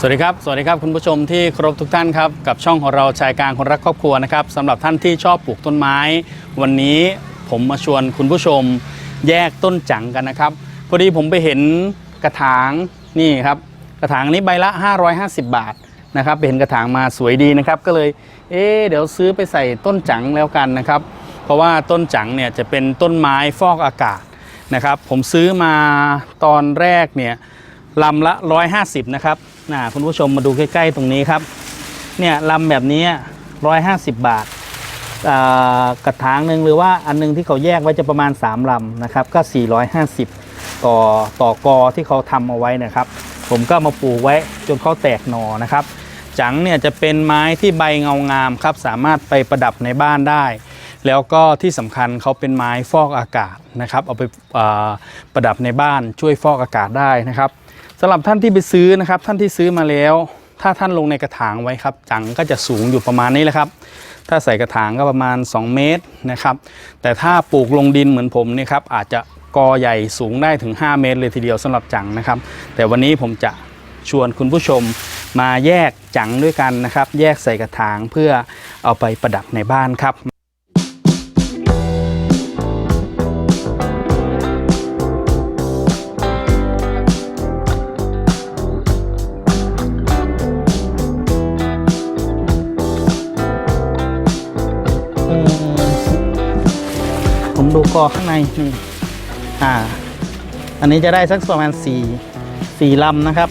สวัสดีครับ สวัสดีครับคุณผู้ชมที่เคารพทุกท่านครับกับช่องของเราชายกลางคนรักครอบครัวนะครับสำหรับท่านที่ชอบปลูกต้นไม้ วันนี้ผมมาชวนคุณผู้ชมแยกต้นจังกันนะครับพอดีผมไปเห็นกระถางนี่ครับกระถางนี้ใบละ 550 บาทนะครับไปเห็นกระถางมาสวยดีนะครับก็เลยเอ๊เดี๋ยวซื้อไปใส่ต้นจังแล้วกันนะครับเพราะว่าต้นจังเนี่ยจะเป็นต้นไม้ฟอกอากาศนะครับผมซื้อมาตอนแรกเนี่ยลำละ 150นะครับ นะคุณผู้ชมมาดูใกล้ ๆ ตรงนี้ครับ เนี่ยลำแบบนี้150บาทอ่ากระถางหนึ่งหรือว่าอันหนึงที่เขาแยกไว้จะประมาณ 3ลำนะครับก็ 450 ต่อต่อกอที่เขาทำเอาไว้นะครับ ผมก็มาปลูกไว้จนเขาแตกหน่อนะครับ จังเนี่ยจะเป็นไม้ที่ใบเงางามครับสามารถไปประดับในบ้านได้ แล้วก็ที่สำคัญเขาเป็นไม้ฟอกอากาศนะครับ เอาไปประดับในบ้านช่วยฟอกอากาศได้นะครับ สำหรับท่านที่ไปซื้อนะครับ ท่านที่ซื้อมาแล้ว ถ้าท่านลงในกระถางไว้ครับ จังก็จะสูงอยู่ประมาณนี้แหละครับ ถ้าใส่กระถางก็ประมาณ 2 เมตรนะครับ แต่ถ้าปลูกลงดินเหมือนผมนี่ครับอาจจะกอใหญ่สูงได้ถึง 5 เมตร เลยทีเดียวสำหรับจังนะครับ แต่วันนี้ผมจะชวนคุณผู้ชมมาแยกจังด้วยกันนะครับ แยกใส่กระถางเพื่อเอาไปประดับในบ้านครับ อข้างในนี่อ่า อันนี้จะได้สักประมาณสี่สี่ลำนะครับ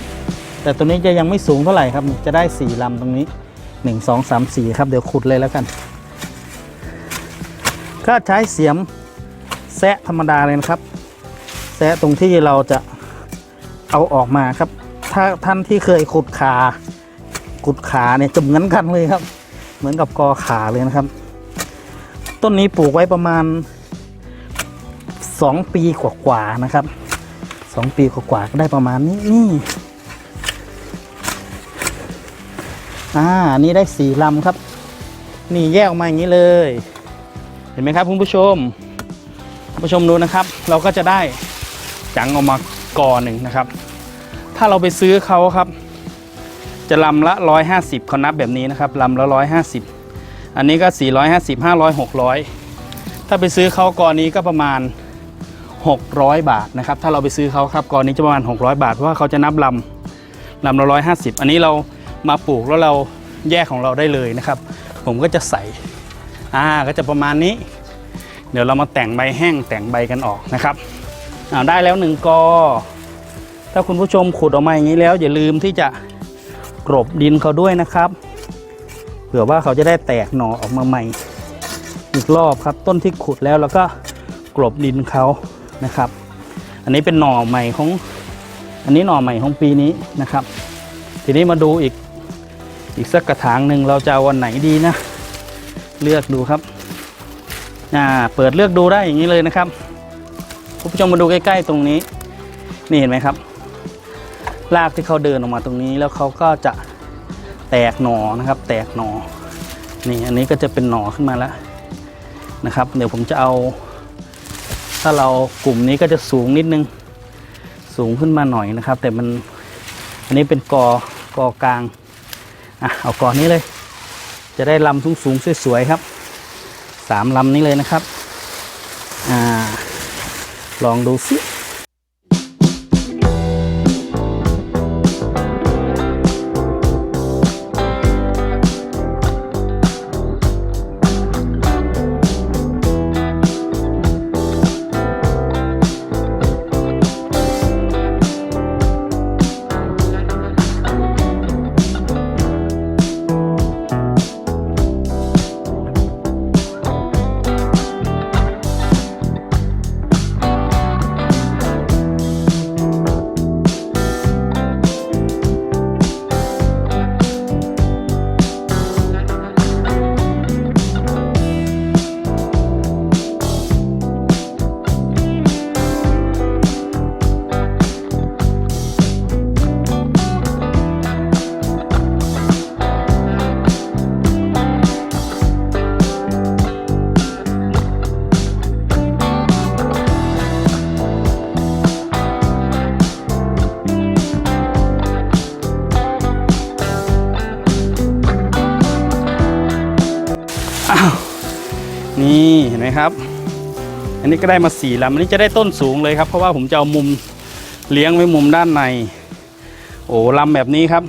แต่ตัวนี้จะยังไม่สูงเท่าไหร่ครับ จะได้สี่ลำตรงนี้หนึ่งสองสามสี่ครับเดี๋ยวขุดเลยแล้วกัน ก็ใช้เสียมแซะธรรมดาเลยนะครับ แซะตรงที่เราจะเอาออกมาครับ ถ้าท่านที่เคยขุดขาขุดขาเนี่ยจะเหมือนกันเลยครับ เหมือนกับกอขาเลยนะครับ ต้นนี้ปลูกไว้ประมาณ 2 ปีกว่าๆนะครับ 2 ปีกว่าๆก็ได้ประมาณนี้นี่อ่านนี้ได้สี่ลำครับ นี่แยกออกมาอย่างนี้เลย เห็นไหมครับคุณผู้ชมคุณผู้ชมดูนะครับ เราก็จะได้จังออกมากอหนึ่งนะครับ ถ้าเราไปซื้อเขาครับ จะลำละ 150เขานับแบบนี้นะครับลำละ 150 อันนี้ก็ 450 500 600 ถ้าไปซื้อเขากอนี้ก็ประมาณ 600 บาทนะครับ ถ้าเราไปซื้อเขาครับกอนี้จะประมาณ 600 บาทเพราะว่าเขาจะนับลำลำละ150อันนี้เรามาปลูกแล้วเราแยกของเราได้เลยนะครับ ผมก็จะใส่อ่าก็จะประมาณนี้ เดี๋ยวเรามาแต่งใบแห้งแต่งใบกันออกนะครับอ่าได้แล้วหนึ่งกอ ถ้าคุณผู้ชมขุดออกมาอย่างนี้แล้ว อย่าลืมที่จะกรบดินเขาด้วยนะครับเผื่อว่าเขาจะได้แตกหน่อออกมาใหม่ อีกรอบครับต้นที่ขุดแล้วแล้วก็กลบดินเขา นะครับ อันนี้เป็นหน่อใหม่ของ อันนี้หน่อใหม่ของปีนี้นะครับ ทีนี้มาดูอีกอีกสักกระถางหนึ่งเราจะวันไหนดีนะ เลือกดูครับอ่าเปิดเลือกดูได้อย่างนี้เลยนะครับคุณผู้ชมมาดูใกล้ ๆ ตรงนี้ นี่เห็นไหมครับรากที่เขาเดินออกมาตรงนี้แล้วเขาก็จะแตกหนอนะครับ แตกหนอนี่อันนี้ก็จะเป็นหน่อขึ้นมาแล้วนะครับ เดี๋ยวผมจะเอา ถ้าเรากลุ่มนี้ก็จะสูงนิดนึง สูงขึ้นมาหน่อยนะครับ แต่มันอันนี้เป็นกอกอกลางอะเอากอนี้เลย จะได้ลำสูงสูงสวยๆครับสามลำนี้เลยนะครับอ่าลองดูสิ นี่เห็นไหมครับ อันนี้ก็ได้มาสี่ลำอันนี้จะได้ต้นสูงเลยครับ เพราะว่าผมจะเอามุมเลี้ยงไว้มุมด้านใน โอ้ลำแบบนี้ครับ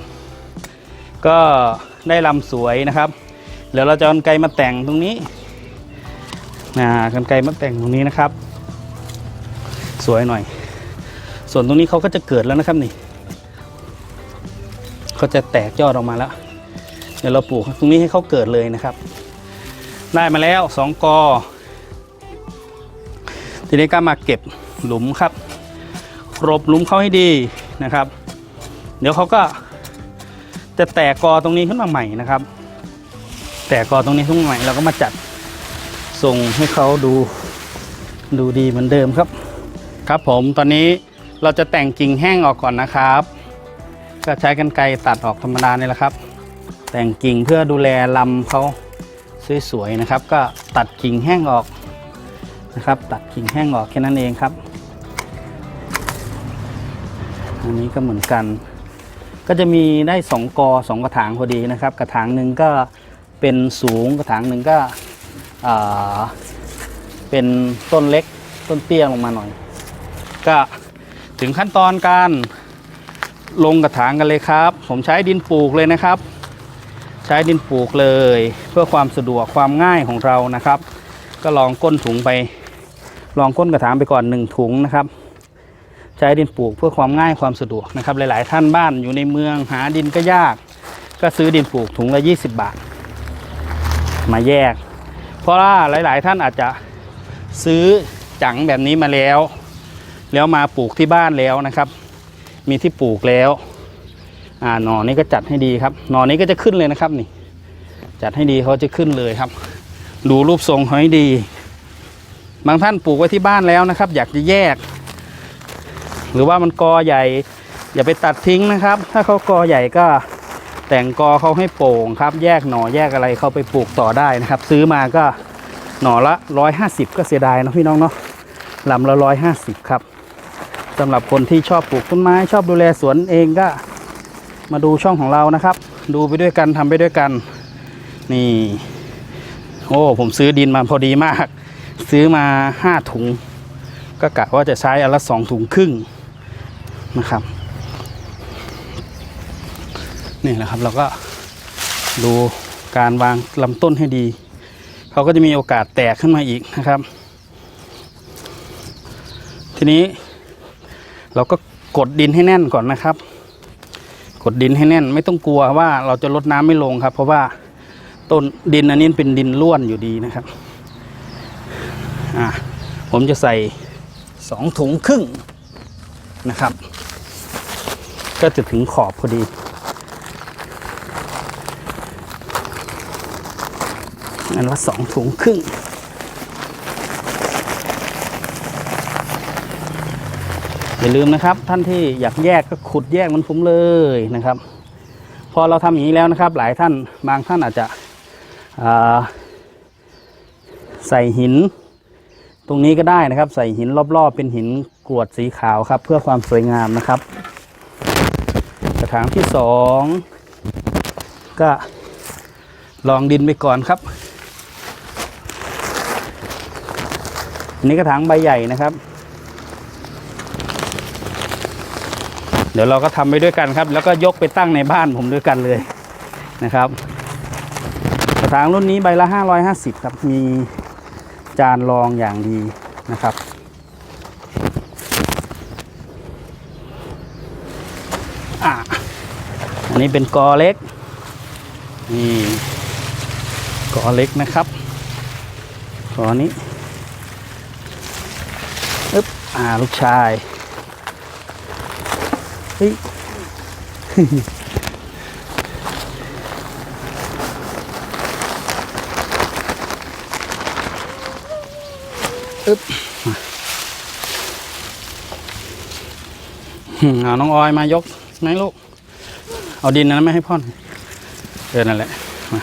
ก็ได้ลำสวยนะครับเดี๋ยวเราจะเอากรรไกมาแต่งตรงนี้นะกรรไกมาแต่งตรงนี้นะครับ สวยหน่อย ส่วนตรงนี้เขาก็จะเกิดแล้วนะครับนี่เขาจะแตกยอดออกมาแล้ว เดี๋ยวเราปลูกตรงนี้ให้เขาเกิดเลยนะครับ ได้มาแล้วสองกอ ทีนี้ก็มาเก็บหลุมครับกรบหลุมเขาให้ดีนะครับ เดี๋ยวเขาก็จะแตกกอตรงนี้ขึ้นมาใหม่นะครับ แตกกอตรงนี้ขึ้นมาใหม่เราก็มาจัดส่งให้เขาดูดูดีเหมือนเดิมครับ ครับผมตอนนี้เราจะแต่งกิ่งแห้งออกก่อนนะครับ ก็ใช้กันไกรตัดออกธรรมดานี่แหละครับ แต่งกิ่งเพื่อดูแลลำเขา สวยๆนะครับ ก็ตัดกิ่งแห้งออกนะครับ ตัดกิ่งแห้งออกแค่นั้นเองครับ อันนี้ก็เหมือนกัน ก็จะมีได้สองกอสองกระถางพอดีนะครับ กระถางหนึ่งก็เป็นสูงกระถางหนึ่งก็เป็นต้นเล็กต้นเตี้ยลงมาหน่อย ก็ถึงขั้นตอนการลงกระถางกันเลยครับ ผมใช้ดินปลูกเลยนะครับ ใช้ดินปลูกเลย เพื่อความสะดวกความง่ายของเรานะครับ ก็ลองก้นถุงไป ลองก้นกระถางไปก่อนหนึ่งถุงนะครับ ใช้ดินปลูกเพื่อความง่ายความสะดวกนะครับ หลาย ๆ ท่านบ้านอยู่ในเมืองหาดินก็ยาก ก็ซื้อดินปลูกถุงละ 20 บาท มาแยก เพราะว่าหลาย ๆ ท่านอาจจะซื้อจังแบบนี้มาแล้ว แล้วมาปลูกที่บ้านแล้วนะครับ มีที่ปลูกแล้ว อ่าหนอนนี้ก็จัดให้ดีครับ หนอนนี้ก็จะขึ้นเลยนะครับนี่ จัดให้ดีเขาจะขึ้นเลยครับ ดูรูปทรงเขาให้ดี บางท่านปลูกไว้ที่บ้านแล้วนะครับ อยากจะแยก หรือว่ามันกอใหญ่ อย่าไปตัดทิ้งนะครับ ถ้าเขากอใหญ่ก็แต่งกอเขาให้โป่งครับ แยกหน่อแยกอะไรเขาไปปลูกต่อได้นะครับ ซื้อมาก็หน่อละร้อยห้าสิบก็เสียดายนะพี่น้องเนาะลำละร้อยห้าสิบครับสำหรับคนที่ชอบปลูกต้นไม้ชอบดูแลสวนเองก็ มาดูช่องของเรานะครับ ดูไปด้วยกันทำไปด้วยกัน นี่ โอ้ผมซื้อดินมาพอดีมาก ซื้อมาห้าถุง ก็กะว่าจะใช้อันละสองถุงครึ่งนะครับนี่แหละครับเราก็ดูการวางลำต้นให้ดี เขาก็จะมีโอกาสแตกขึ้นมาอีกนะครับ ทีนี้เราก็กดดินให้แน่นก่อนนะครับ กดดินให้แน่นไม่ต้องกลัวว่าเราจะลดน้ำไม่ลงครับ เพราะว่าต้นดินอันนี้เป็นดินล้วนอยู่ดีนะครับอ่าผมจะใส่สองถุงครึ่งนะครับ ก็จะถึงขอบพอดี อันละสองถุงครึ่ง อย่าลืมนะครับ ท่านที่อยากแยกก็ขุดแยกมันผมเลยนะครับ พอเราทำอย่างนี้แล้วนะครับ หลายท่านบางท่านอาจจะใส่หิน ตรงนี้ก็ได้นะครับ ใส่หินรอบๆ เป็นหินกรวดสีขาวครับ เพื่อความสวยงามนะครับ กระถางที่สองก็ลองดินไปก่อนครับนนี้กระถางใบใหญ่นะครับ ดี๋ยวเราก็ทำไปด้วยกันครับ แล้วก็ยกไปตั้งในบ้านผมด้วยกันเลยนะครับกระถางรุ่นนี้ใบละ 550 ครับ มีจานรองอย่างดีนะครับอะอันนี้เป็นกอเล็ก นี่กอเล็กนะครับกอนี้อึ๊บอ่าลูกชาย เฮ้ยอึ๊บมาอืมเอาน้องออยมายกไหมลูก เอาดินนั้นไม่ให้พ่อนเดินนั่นแหละมา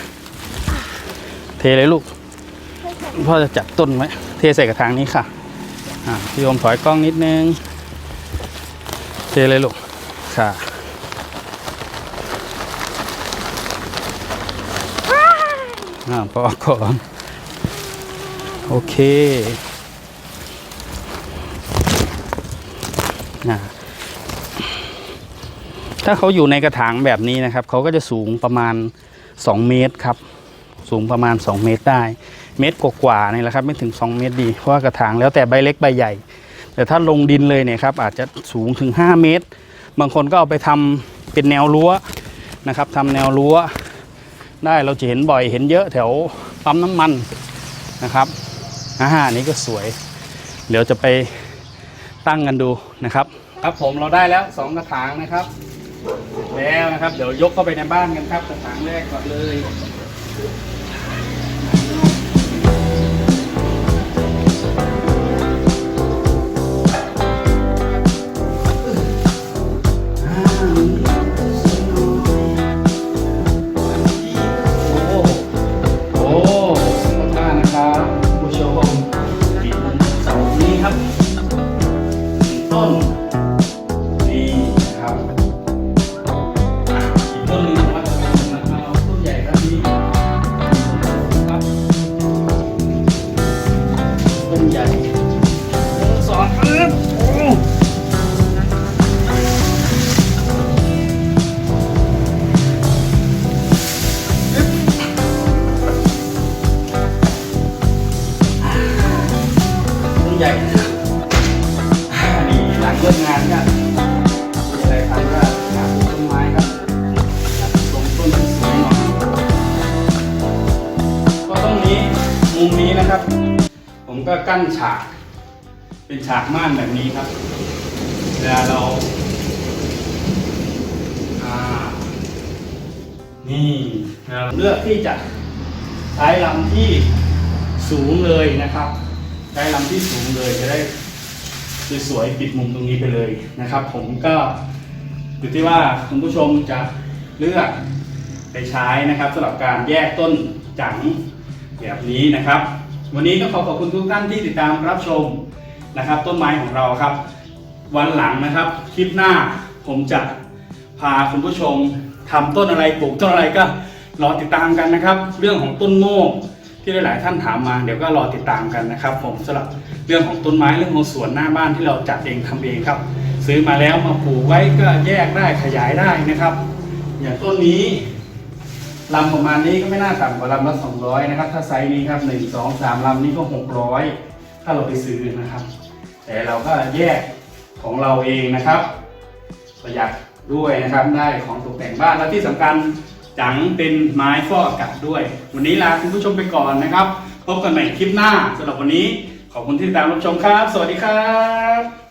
เทเลยลูก พ่อจะจับต้นไว้ เทใส่กระถางนี้ค่ะ อ่าพี่โยมถอยกล้องนิดนึง เทเลยลูก ค่ะอ่าพอก่อนโอเคนะถ้าเขาอยู่ในกระถางแบบนี้นะครับ เขาก็จะสูงประมาณ 2 เมตรครับ สูงประมาณ 2 เมตรได้ เมตรกว่าๆนี่แหละครับ ไม่ถึง 2 เมตรดีเพราะว่ากระถางแล้วแต่ใบเล็กใบใหญ่ แต่ถ้าลงดินเลยเนี่ยครับอาจจะสูงถึง 5 เมตร บางคนก็เอาไปทำเป็นแนวรั้วนะครับทำแนวรั้วได้เราจะเห็นบ่อยเห็นเยอะแถวปั๊มน้ำมันนะครับอ่าอันนี้ก็สวย เดี๋ยวจะไปตั้งกันดูนะครับ ครับผมเราได้แล้วสองกระถางนะครับ แล้วนะครับ เดี๋ยวยกเข้าไปในบ้านกันครับกระถางแรกก่อนเลย ก็กั้นฉาก เป็นฉากม่านแบบนี้ครับเวลาเราอ่านี่เราเลือกที่จะใช้ลำที่สูงเลยนะครับใช้ลำที่สูงเลยจะได้สวยๆปิดมุมตรงนี้ไปเลยนะครับ ผมก็อยู่ที่ว่าคุณผู้ชมจะเลือกไปใช้นะครับสำหรับการแยกต้นจังแบบนี้นะครับ วันนี้ก็ขอขอบคุณทุกท่านที่ติดตามรับชมนะครับ ต้นไม้ของเราครับ วันหลังนะครับคลิปหน้าผมจะพาคุณผู้ชมทำต้นอะไรปลูกต้นอะไรก็รอติดตามกันนะครับ เรื่องของต้นโมกที่หลายๆท่านถามมาเดี๋ยวก็รอติดตามกันนะครับ ผมสำหรับเรื่องของต้นไม้เรื่องของสวนหน้าบ้านที่เราจัดเองทำเองครับ ซื้อมาแล้วมาปลูกไว้ก็แยกได้ขยายได้นะครับ อย่างต้นนี้ ลำประมาณนี้ก็ไม่น่าต่ำกว่าลำละ200นะครับ ถ้าไซส์นี้ครับ 1 2 3ลำนี้ก็ 600 ถ้าเราไปซื้อนะครับ แต่เราก็แยกของเราเองนะครับ ประหยัดด้วยนะครับ ได้ของตกแต่งบ้าน และที่สำคัญจังเป็นไม้ฟอกอากาศด้วย วันนี้ลาคุณผู้ชมไปก่อนนะครับ พบกันใหม่คลิปหน้าสำหรับวันนี้ขอบคุณที่ติดตามรับชมครับ สวัสดีครับ